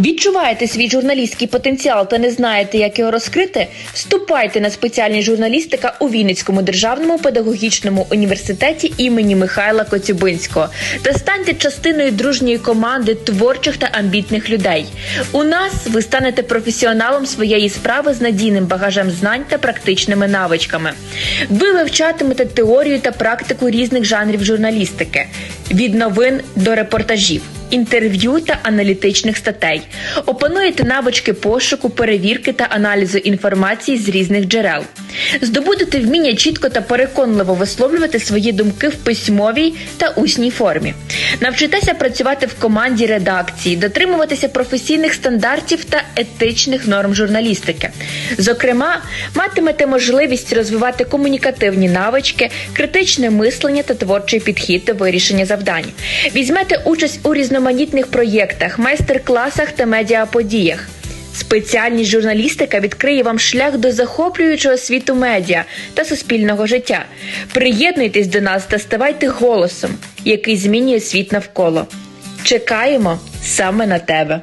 Відчуваєте свій журналістський потенціал та не знаєте, як його розкрити? Вступайте на спеціальність журналістика у Вінницькому державному педагогічному університеті імені Михайла Коцюбинського та станьте частиною дружньої команди творчих та амбітних людей. У нас ви станете професіоналом своєї справи з надійним багажем знань та практичними навичками. Ви вивчатимете теорію та практику різних жанрів журналістики від новин до репортажів інтерв'ю та аналітичних статей. Опануєте навички пошуку, перевірки та аналізу інформації з різних джерел. Здобудете вміння чітко та переконливо висловлювати свої думки в письмовій та усній формі. Навчитеся працювати в команді редакції, дотримуватися професійних стандартів та етичних норм журналістики. Зокрема, матимете можливість розвивати комунікативні навички, критичне мислення та творчий підхід до вирішення завдань. Візьмете участь у різноманітних проєктах, майстер-класах та медіаподіях. Спеціальність журналістика відкриє вам шлях до захоплюючого світу медіа та суспільного життя. Приєднуйтесь до нас та ставайте голосом, який змінює світ навколо. Чекаємо саме на тебе.